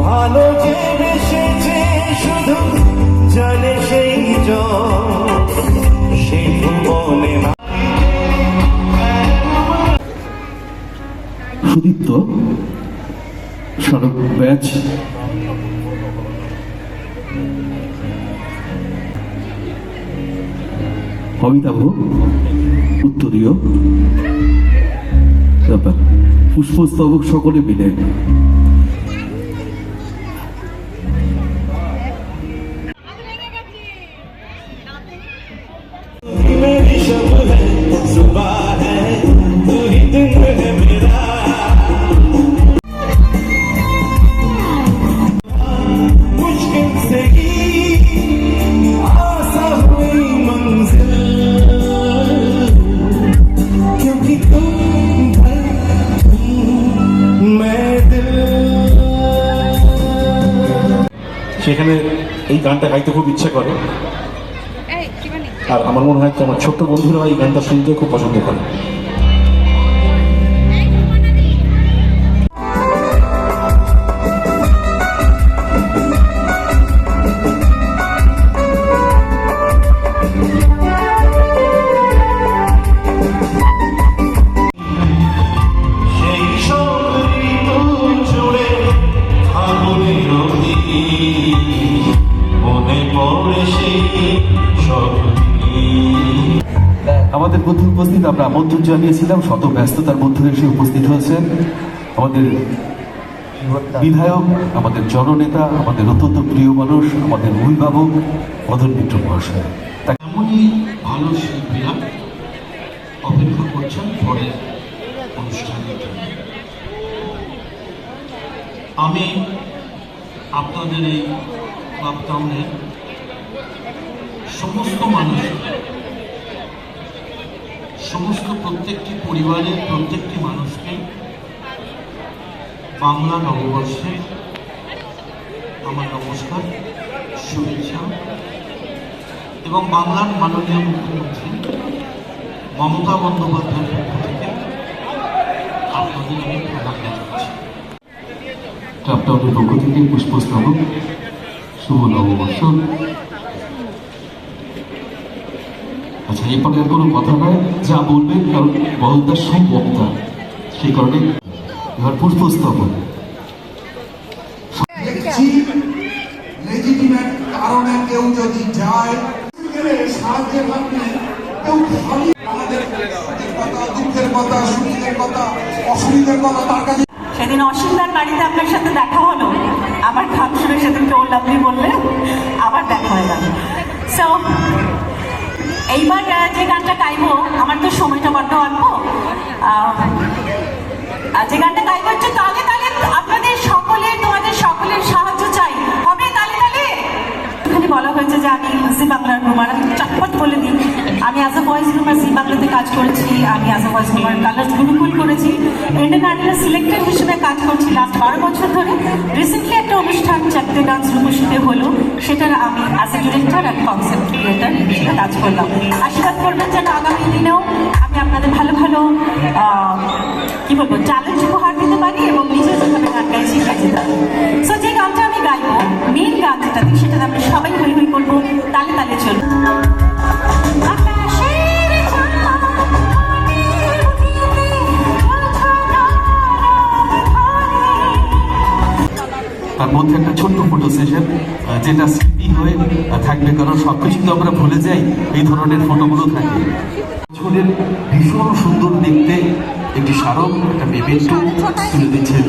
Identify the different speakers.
Speaker 1: ভালো জন ভুবনে
Speaker 2: সুদীপ্ত সড়ক ব্যাচ। অমিতাভ উত্তরীয়। ব্যাপার। পুষ্পস্তবক সকলে মিলে।
Speaker 3: সেখানে এই গানটা গাইতে খুব ইচ্ছে করে। আর আমার মনে হয় যে আমার ছোট্ট বন্ধুরা এই গানটা শুনতে খুব পছন্দ করে।
Speaker 1: সেই
Speaker 2: আমাদের মধ্যে উপস্থিত আমরা আমন্ত্রণ জানিয়েছিলাম শত ব্যস্ততার মধ্যে এসে উপস্থিত হয়েছেন। আমাদের বিধায়ক আমাদের জননেতা আমাদের অত্যন্ত প্রিয় মানুষ আমাদের অভিভাবক মদন মিত্র মহাশয়। তাকে
Speaker 4: এমনই ভালো শিল্পীরা অপেক্ষা করছেন পরের অনুষ্ঠানের জন্য। আমি আপনাদের এই লকডাউনে সমস্ত মানুষ, সমস্ত প্রত্যেকটি পরিবারের প্রত্যেকটি মানুষকে বাংলা নববর্ষে আমার নমস্কার, শুভেচ্ছা। এবং বাংলার মাননীয় মুখ্যমন্ত্রী মমতা বন্দ্যোপাধ্যায়ের পক্ষ থেকে আপনাদের আমি প্রণাম জানাচ্ছি।
Speaker 2: ক্লাবটাউনের পক্ষ থেকে পুষ্পস্তবক। শুভ নববর্ষ। এরপরে আর কোনো কথা নয় যা বলবেন কারণ বলদার সব বক্তা সেই কারণে এবার পুষ্পস্তবক
Speaker 5: দেখছি লেজিটিমেট কারণে কেউ যদি যায় সাহায্যের কেউ খালি আমাদের কথা দুঃখের কথা সুবিধের কথা অসুবিধার কথা তার কাছে
Speaker 6: সেদিন অসীমদার বাড়িতে আপনার সাথে দেখা হলো। আবার খাম শুনে সেদিনকে ও লাভলি বললে আবার দেখা হয়ে গেল সো এইবার যে গানটা গাইবো, আমার তো সময়টা বড্ড অল্প। যে গানটা গাইবো হচ্ছে তাহলে তাহলে আপনাদের সকলে তোমাদের সকলের সাহায্য চাই। হবে তাহলে তাহলে এখানে বলা হয়েছে যে আমি জি বাংলার রুমার, আমি চটপট বলে দিই। আমি as a voice groomer Zee বাংলাতে কাজ করেছি, আমি as a voice groomer Colors Gurukul করেছি। ইন্ডিয়ান আইডলের সিলেক্টেড হিসেবে কাজ করছি। লাস্ট বারো বছর ধরে রিসেন্টলি একটা অনুষ্ঠান চারটে ডান্স রূপসীতে হলো, সেটার আমি as a director and concept creator হিসেবে কাজ করলাম। আশীর্বাদ করবেন যেন আগামী দিনেও আমি আপনাদের ভালো ভালো কি বলব চ্যালেঞ্জ উপহার দিতে পারি এবং নিজে যেভাবে গান গাইছি পারি। সো যে গানটা আমি গাইবো মেন গান যেটা দিই, সেটাতে আমরা সবাই হই হই করব।
Speaker 2: মধ্যে একটা ছোট্ট ফটো সেশন যেটা স্মৃতি হয়ে থাকবে। কারণ সবকিছু তো আমরা ভুলে যাই, এই ধরনের ফটোগুলো থাকে। বছরের ভীষণ সুন্দর দেখতে একটি স্মারক, একটা মেমেন্টো তুলে দিচ্ছেন